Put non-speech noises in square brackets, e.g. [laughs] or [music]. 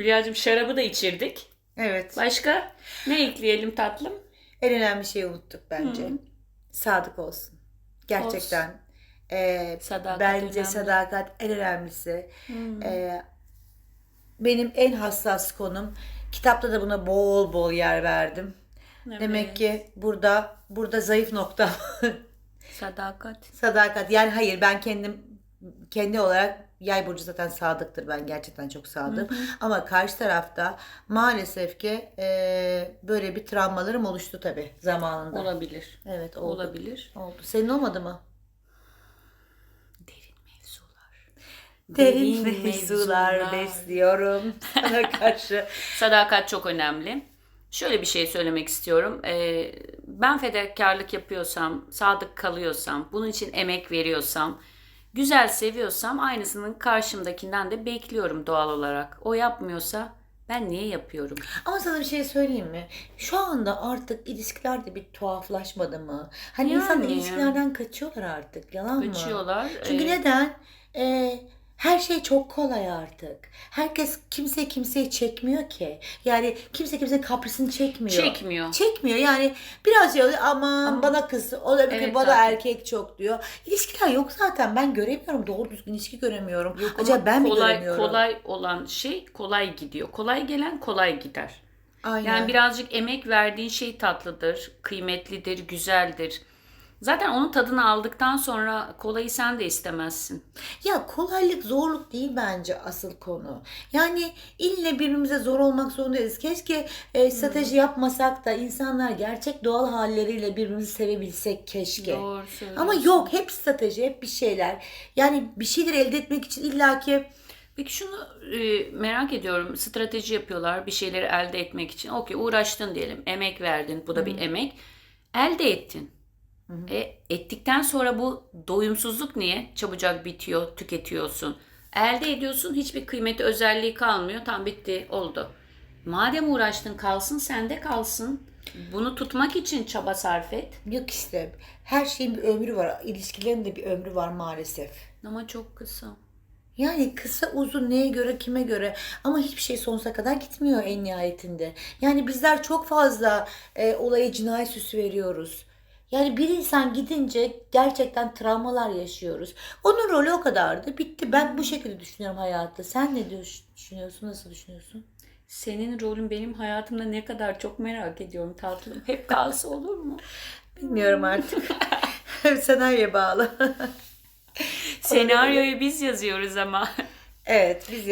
Hülya'cığım şarabı da içirdik. Evet. Başka ne ekleyelim tatlım? En önemli şeyi unuttuk bence. Hı. Sadık olsun. Gerçekten. Ee, Sadakat bence önemli. sadakat en önemlisi. Hmm. Ee, benim en hassas konum. Kitapta da buna bol bol yer verdim. Evet. Demek ki burada burada zayıf nokta [laughs] Sadakat. sadakat. Yani hayır ben kendim kendi olarak yay burcu zaten sadıktır. Ben gerçekten çok sadığım. Ama karşı tarafta maalesef ki e, böyle bir travmalarım oluştu tabii zamanında. Olabilir. Evet oldu. Olabilir. Oldu. Senin olmadı mı? Derin mevzular. Derin Derin mevzular mevzular. besliyorum [laughs] sana karşı. Sadakat çok önemli. Şöyle bir şey söylemek istiyorum. Ee, ben fedakarlık yapıyorsam, sadık kalıyorsam, bunun için emek veriyorsam, güzel seviyorsam aynısının karşımdakinden de bekliyorum doğal olarak. O yapmıyorsa ben niye yapıyorum? Ama sana bir şey söyleyeyim mi? Şu anda artık ilişkilerde bir tuhaflaşmadı mı? Hani Yani. insan ilişkilerden kaçıyorlar artık. Yalan mı? Kaçıyorlar. Çünkü Ee, neden? Ee, her şey çok kolay artık. Herkes kimse kimseyi çekmiyor ki. Yani kimse kimse kaprisini çekmiyor. Çekmiyor. Çekmiyor yani biraz oluyor aman Ama- bana kız o da Evet, bana zaten. erkek çok diyor. İlişkiler yok zaten ben göremiyorum doğru düzgün ilişki göremiyorum. Yok Acaba ben mi kolay, göremiyorum? Kolay olan şey kolay gidiyor. Kolay gelen kolay gider. Aynen. Yani birazcık emek verdiğin şey tatlıdır, kıymetlidir, güzeldir. Zaten onun tadını aldıktan sonra kolayı sen de istemezsin. Ya kolaylık zorluk değil bence asıl konu. Yani ille birbirimize zor olmak zorundayız. Keşke e, strateji yapmasak da insanlar gerçek doğal halleriyle birbirimizi sevebilsek keşke. Doğru. Ama yok hep strateji hep bir şeyler. Yani bir şeyler elde etmek için illaki Peki şunu e, merak ediyorum. Strateji yapıyorlar bir şeyleri elde etmek için. Okey uğraştın diyelim. Emek verdin. Bu da bir emek. Elde ettin. E, ettikten sonra bu doyumsuzluk niye? Çabucak bitiyor, tüketiyorsun. Elde ediyorsun, hiçbir kıymeti, özelliği kalmıyor. Tam bitti, oldu. Madem uğraştın kalsın, sende kalsın. Bunu tutmak için çaba sarf et. yok işte her şeyin bir ömrü var. İlişkilerin de bir ömrü var maalesef. Ama çok kısa. Yani kısa uzun neye göre kime göre ama hiçbir şey sonsuza kadar gitmiyor en nihayetinde. Yani bizler çok fazla e, olaya cinayet süsü veriyoruz. Yani bir insan gidince gerçekten travmalar yaşıyoruz. Onun rolü o kadardı. Bitti. Ben bu şekilde düşünüyorum hayatta. Sen ne düşünüyorsun? Nasıl düşünüyorsun? Senin rolün benim hayatımda ne kadar çok merak ediyorum tatlım. Hep kalsa olur mu? [laughs] Bilmiyorum artık. [laughs] Senaryoya bağlı. Senaryoyu biz yazıyoruz ama. evet biz